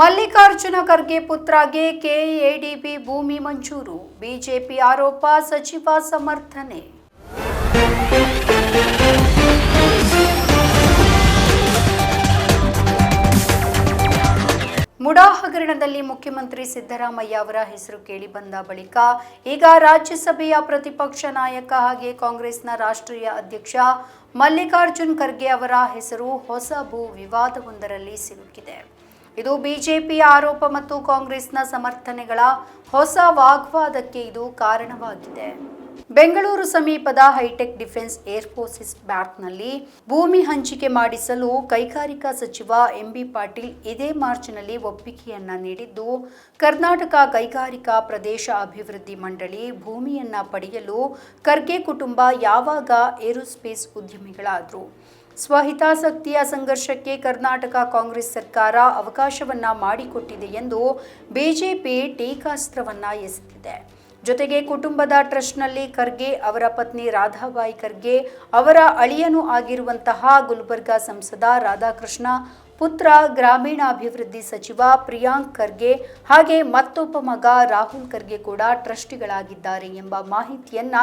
ಮಲ್ಲಿಕಾರ್ಜುನ ಖರ್ಗೆ ಪುತ್ರಗೆ ಕೆಎಡಿಬಿ ಭೂಮಿ ಮಂಜೂರು. ಬಿಜೆಪಿ ಆರೋಪ, ಸಚಿವ ಸಮರ್ಥನೆ. ಮುಡಾ ಹಗರಣದಲ್ಲಿ ಮುಖ್ಯಮಂತ್ರಿ ಸಿದ್ದರಾಮಯ್ಯ ಅವರ ಹೆಸರು ಕೇಳಿಬಂದ ಬಳಿಕ ಈಗ ರಾಜ್ಯಸಭೆಯ ಪ್ರತಿಪಕ್ಷ ನಾಯಕ ಹಾಗೆ ಕಾಂಗ್ರೆಸ್ನ ರಾಷ್ಟ್ರೀಯ ಅಧ್ಯಕ್ಷ ಮಲ್ಲಿಕಾರ್ಜುನ್ ಖರ್ಗೆ ಅವರ ಹೆಸರು ಹೊಸ ಭೂ ವಿವಾದವೊಂದರಲ್ಲಿ ಸಿಲುಕಿದೆ. ಇದು ಬಿಜೆಪಿಯ ಆರೋಪ ಮತ್ತು ಕಾಂಗ್ರೆಸ್ನ ಸಮರ್ಥನೆಗಳ ಹೊಸ ವಾಗ್ವಾದಕ್ಕೆ ಇದು ಕಾರಣವಾಗಿದೆ. ಬೆಂಗಳೂರು ಸಮೀಪದ ಹೈಟೆಕ್ ಡಿಫೆನ್ಸ್ ಏರ್ಫೋರ್ಸಸ್ ಬ್ಯಾಟ್ನಲ್ಲಿ ಭೂಮಿ ಹಂಚಿಕೆ ಮಾಡಿಸಲು ಕೈಗಾರಿಕಾ ಸಚಿವ ಎಂಬಿ ಪಾಟೀಲ್ ಇದೇ ಮಾರ್ಚ್ನಲ್ಲಿ ಒಪ್ಪಿಗೆಯನ್ನ ನೀಡಿದ್ದು, ಕರ್ನಾಟಕ ಕೈಗಾರಿಕಾ ಪ್ರದೇಶ ಅಭಿವೃದ್ಧಿ ಮಂಡಳಿ ಭೂಮಿಯನ್ನ ಪಡೆಯಲು ಖರ್ಗೆ ಕುಟುಂಬ ಯಾವಾಗ ಏರೋಸ್ಪೇಸ್ ಉದ್ಯಮಿಗಳಾದರು. ಸ್ವಹಿತಾಸಕ್ತಿಯ ಸಂಘರ್ಷಕ್ಕೆ ಕರ್ನಾಟಕ ಕಾಂಗ್ರೆಸ್ ಸರ್ಕಾರ ಅವಕಾಶವನ್ನ ಮಾಡಿಕೊಟ್ಟಿದೆ ಎಂದು ಬಿಜೆಪಿ ಟೀಕಾಸ್ತ್ರವನ್ನ ಎಸೆದಿದೆ. ಜೊತೆಗೆ ಕುಟುಂಬದ ಟ್ರಸ್ಟ್ನಲ್ಲಿ ಖರ್ಗೆ, ಅವರ ಪತ್ನಿ ರಾಧಾಬಾಯಿ ಖರ್ಗೆ, ಅವರ ಅಳಿಯನೂ ಆಗಿರುವಂತಹ ಗುಲ್ಬರ್ಗಾ ಸಂಸದ ರಾಧಾಕೃಷ್ಣ ಪುತ್ರ, ಗ್ರಾಮೀಣಾಭಿವೃದ್ಧಿ ಸಚಿವ ಪ್ರಿಯಾಂಕ್ ಖರ್ಗೆ ಹಾಗೆ ಮತ್ತೊಬ್ಬ ಮಗ ರಾಹುಲ್ ಖರ್ಗೆ ಕೂಡ ಟ್ರಸ್ಟಿಗಳಾಗಿದ್ದಾರೆ ಎಂಬ ಮಾಹಿತಿಯನ್ನ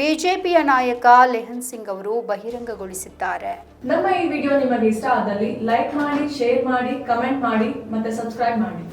ಬಿಜೆಪಿಯ ನಾಯಕ ಲೆಹನ್ ಸಿಂಗ್ ಅವರು ಬಹಿರಂಗಗೊಳಿಸಿದ್ದಾರೆ. ನಮ್ಮ ಈ ವಿಡಿಯೋ ನಿಮಗೆ ಇಷ್ಟ ಆದಲ್ಲಿ ಲೈಕ್ ಮಾಡಿ, ಶೇರ್ ಮಾಡಿ, ಕಮೆಂಟ್ ಮಾಡಿ ಮತ್ತೆ ಸಬ್ಸ್ಕ್ರೈಬ್ ಮಾಡಿ.